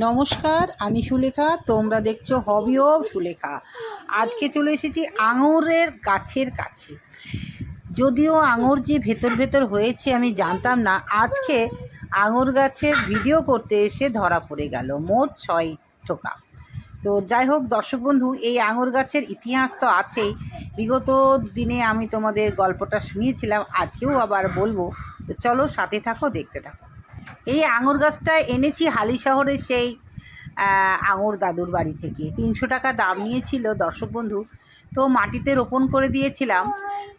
নমস্কার, আমি সুলেখা, তোমরা দেখছ হবি অফ সুলেখা। আজকে চলে এসেছি আঙুরের গাছের কাছে। যদিও আঙুর যে ভেতর ভেতর হয়েছে আমি জানতাম না, আজকে আঙুর গাছের ভিডিও করতে এসে ধরা পড়ে গেল, মোট ছয় ঠোকা তো যাই হোক, দর্শক বন্ধু, এই আঙুর গাছের ইতিহাস তো আছেই। বিগত দিনে আমি তোমাদের গল্পটা শুনিয়েছিলাম, আজকেও আবার বলব। তো চলো সাথে থাকো, দেখতে থাকো। এই আঙুর গাছটা এনেছি হালি শহরের সেই আঙুর দাদুর বাড়ি থেকে। তিনশো টাকা দাম নিয়েছিল দর্শক বন্ধু। তো মাটিতে রোপণ করে দিয়েছিলাম।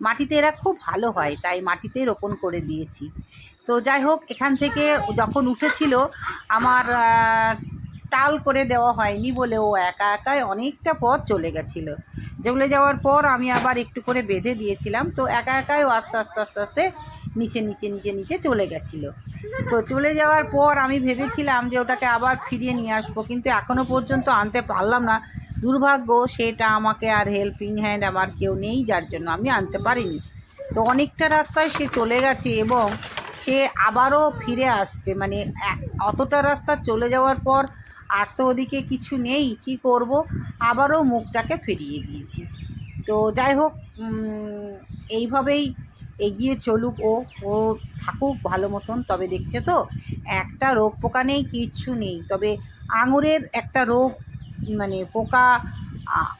মাটিতে এরা খুব ভালো হয়, তাই মাটিতে রোপণ করে দিয়েছি। তো যাই হোক, এখান থেকে যখন উঠেছিল, আমার টাল করে দেওয়া হয়নি বলে ও একা একাই অনেকটা পথ চলে গেছিল। যেগুলো যাওয়ার পর আমি আবার একটু করে বেঁধে দিয়েছিলাম। তো একা একাই ও আস্তে আস্তে আস্তে আস্তে, নিচে নিচে নিচে নিচে চলে গেছিল। তো চলে যাওয়ার পর আমি ভেবেছিলাম যে ওটাকে আবার ফিরিয়ে নিয়ে আসব, কিন্তু এখনও পর্যন্ত আনতে পারলাম না। দুর্ভাগ্য, সেটা আমাকে আর হেল্পিং হ্যান্ড আমার কেউ নেই, যার জন্য আমি আনতে পারিনি। তো অনেকটা রাস্তায় সে চলে গেছে এবং সে আবারও ফিরে আসছে। মানে অতটা রাস্তা চলে যাওয়ার পর আর তো ওদিকে কিছু নেই, কি করব? আবারও মুখটাকে ফিরিয়ে দিয়েছি। তো যাই হোক এইভাবেই এগিয়ে চলুক ও ও থাকুক ভালো মতন, তবে দেখছে তো একটা রোগ পোকা নেই, কিচ্ছু নেই। তবে আঙুরের একটা রোগ মানে পোকা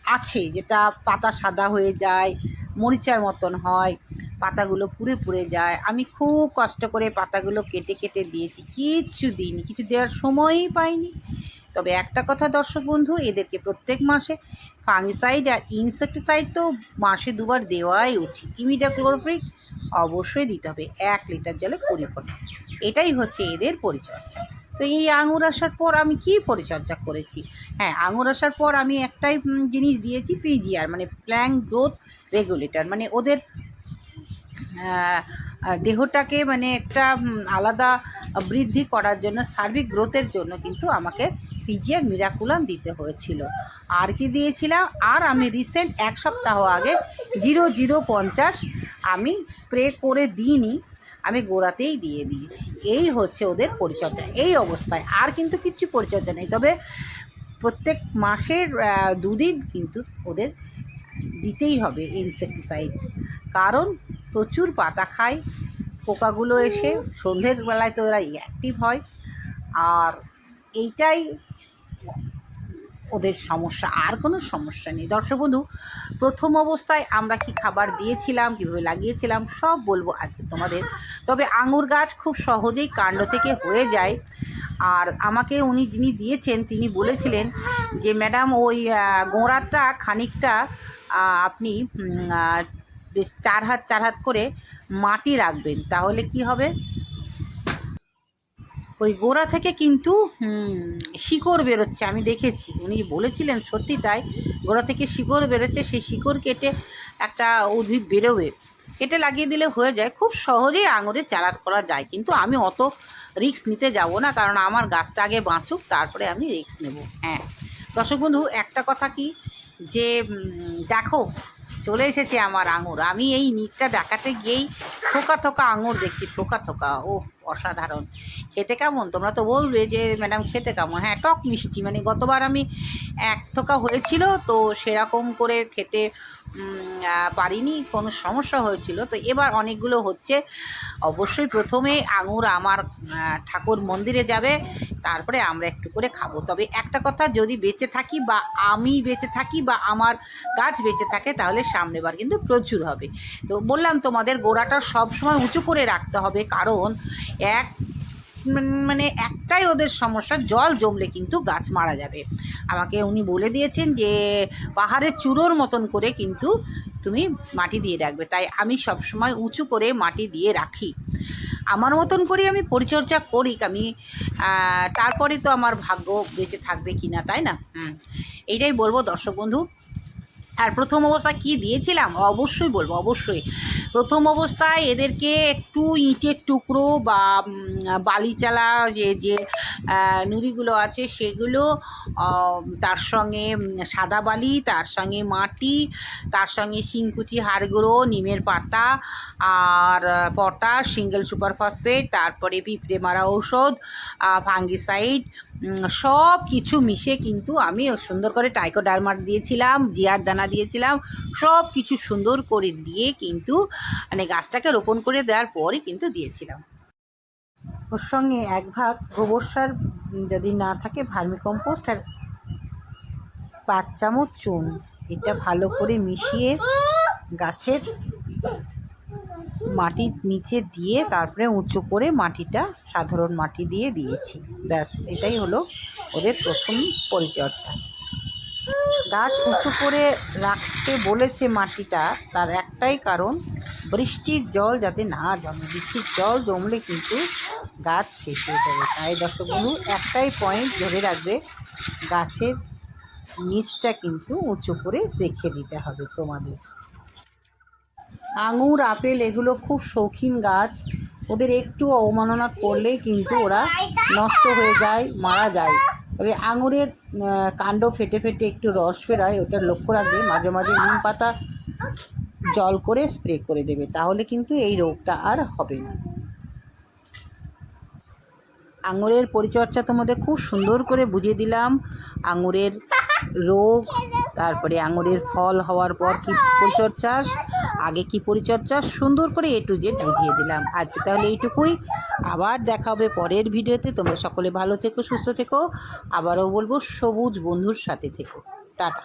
আছে, যেটা পাতা সাদা হয়ে যায়, মরিচার মতন হয়, পাতাগুলো পুড়ে পুড়ে যায়। আমি খুব কষ্ট করে পাতাগুলো কেটে কেটে দিয়েছি, কিচ্ছু দিইনি, কিছু দেওয়ার সময়ই পাইনি। তবে একটা কথা দর্শক বন্ধু, এদেরকে প্রত্যেক মাসে ফাঙ্গিসাইড আর ইনসেকটিসাইড তো মাসে দুবার দেওয়াই উচিত। ইমিডাক্লোরোফিড অবশ্যই দিতে হবে, এক লিটার জলে ফোঁটা। এটাই হচ্ছে এদের পরিচর্যা। তো এই আঙুর আসার পর আমি কি পরিচর্যা করেছি? হ্যাঁ আঙুর আসার পর আমি একটাই জিনিস দিয়েছি পিজিআর মানে প্ল্যাং গ্রোথ রেগুলেটর। মানে ওদের দেহটাকে মানে একটা আলাদা বৃদ্ধি করার জন্য, সার্বিক গ্রোথের জন্য কিন্তু আমাকে পিজিআর মিরাকুলাম দিতে হয়েছিল। আর কি দিয়েছিলাম? আর আমি রিসেন্ট এক সপ্তাহ আগে জিরো জিরো পঞ্চাশ আমি স্প্রে করে দিইনি, আমি গোড়াতেই দিয়ে দিয়েছি। এই হচ্ছে ওদের পরিচর্যা, এই অবস্থায়। আর কিন্তু কিচ্ছু পরিচর্যা নেই, তবে প্রত্যেক মাসের দুদিন কিন্তু ওদের দিতেই হবে ইনসেকটিসাইড। কারণ প্রচুর পাতা খায়, পোকাগুলো এসে সন্ধ্যের বেলায় তো ওরা অ্যাক্টিভ হয়। আর এইটাই ওদের সমস্যা, আর কোনো সমস্যা নেই। দর্শক বন্ধু, প্রথম অবস্থায় আমরা কি খাবার দিয়েছিলাম, কীভাবে লাগিয়েছিলাম, সব বলব আজকে তোমাদের। তবে আঙুর গাছ খুব সহজেই কাণ্ড থেকে হয়ে যায়। আর আমাকে উনি যিনি দিয়েছেন, তিনি বলেছিলেন যে, ম্যাডাম, ওই গোড়াটা খানিকটা আপনি বেশ চার হাত চার হাত করে মাটি রাখবেন, তাহলে কি হবে? ওই গোড়া থেকে কিন্তু শিকড় বেরোচ্ছে, আমি দেখেছি, উনি বলেছিলেন সত্যি তাই, গোড়া থেকে শিকড় বেরোচ্ছে, সেই শিকড় কেটে একটা উদ্ভিদ বেরোবে। কেটে লাগিয়ে দিলে হয়ে যায়, খুব সহজেই আঙুরে চারা করা যায়, কিন্তু আমি অত রিস্ক নিতে যাব না, কারণ আমার গাছটা আগে বাঁচুক, তারপরে আমি রিস্ক নেব হ্যাঁ। দর্শক বন্ধু, একটা কথা কি, যে দেখো চলে এসেছে আমার আঙুর। আমি এই নিচটা দেখাতে গিয়েই থোকা থোকা আঙুর দেখছি, থোকা থোকা। ও অসাধারণ। খেতে কেমন? তোমরা তো বলবে যে, ম্যাডাম, খেতে কেমন? হ্যাঁ টক মিষ্টি। মানে গতবার আমি এক থোকা হয়েছিল, তো সেরকম করে খেতে পারিনি, কোনো সমস্যা হয়েছিল। তো এবার অনেকগুলো হচ্ছে। অবশ্যই প্রথমে আঙুর আমার ঠাকুর মন্দিরে যাবে, তারপরে আমরা একটু করে খাব। তবে একটা কথা, যদি বেঁচে থাকি বা আমি বেঁচে থাকি বা আমার গাছ বেঁচে থাকে, তাহলে সামনেবার কিন্তু প্রচুর হবে। তো বললাম, তোমাদের গোড়াটা সবসময় উঁচু করে রাখতে হবে। কারণ এক মান- একটাই ওদের সমস্যা, জল জমলে কিন্তু গাছ মারা যাবে। আমাকে উনি বলে দিয়েছেন যে, পাহাড়ের চূড়োর মতন করে কিন্তু তুমি মাটি দিয়ে রাখবে। তাই আমি সবসময় উঁচু করে মাটি দিয়ে রাখি। আমার মতন করে আমি পরিচর্যা করি। আমি তারপরে তো আমার ভাগ্য বেঁচে থাকবে কি না তাই না? হুম। এইটাই বলব দর্শক বন্ধু। আর প্রথম অবস্থায় কি দিয়েছিলাম? অবশ্যই বলব, অবশ্যই। প্রথম অবস্থায় এদেরকে একটু ইটের টুকরো বা বালিচালা যে যে নুড়িগুলো আছে সেগুলো তার সঙ্গে সাদা বালি, তার সঙ্গে মাটি, তার সঙ্গে শিংকুচি, হাড়গুঁড়ো, নিমের পাতা আর পটাশ, সিঙ্গেল সুপার ফসফেট তারপরে পিঁপড়ে মারা ঔষধ ফাঙ্গিসাইড সব কিছু মিশে কিন্তু আমি সুন্দর করে টাইকোডারমাট দিয়েছিলাম জিয়ার দানা দিয়েছিলাম সব কিছু সুন্দর করে দিয়ে কিন্তু মানে গাছটাকে রোপণ করে দেওয়ার পরই কিন্তু দিয়েছিলাম। ওর সঙ্গে এক ভাগ গোবর সার যদি না থাকে ভার্মি কম্পোস্ট আর পাঁচ চামচ চুন। এটা ভালো করে মিশিয়ে গাছের মাটির নিচে দিয়ে তারপরে উঁচু করে মাটিটা, সাধারণ মাটি দিয়ে দিয়েছি। ব্যাস, এটাই হলো ওদের প্রথম পরিচর্যা। গাছ উঁচু করে রাখতে বলেছে মাটিটা, তার একটাই কারণ, বৃষ্টির জল যাতে না জমে। বৃষ্টির জল জমলে কিন্তু গাছ শেষ হয়ে যাবে। তাই দর্শক বন্ধু একটাই পয়েন্ট ধরে রাখবে, গাছের নিচটা কিন্তু উঁচু করে রেখে দিতে হবে তোমাদের। আঙুর, আপেল, এগুলো খুব শৌখিন গাছ। ওদের একটু অবমাননা করলেই কিন্তু ওরা নষ্ট হয়ে যায়, মারা যায়। তবে আঙুরের কাণ্ড ফেটে ফেটে একটু রস বেরোয়, ওটা লক্ষ্য রাখবে। মাঝে মাঝে নিম পাতা জল করে স্প্রে করে দেবে, তাহলে কিন্তু এই রোগটা আর হবে না। আঙুরের পরিচর্যা তোমাদের খুব সুন্দর করে বুঝিয়ে দিলাম। আঙুরের রোগ, তারপরে আঙুরের ফল হওয়ার পর কী পরিচর্যা? আগে কি পরিচর্যা সুন্দর করে এ টু জেড বুঝিয়ে দিলাম। আজকে তাহলে এইটুকুই। আবার দেখা হবে পরের ভিডিওতে। তোমরা সকলে ভালো থেকো, সুস্থ থেকো। আবারও বলব, সবুজ বন্ধুর সাথে থেকো। টাটা।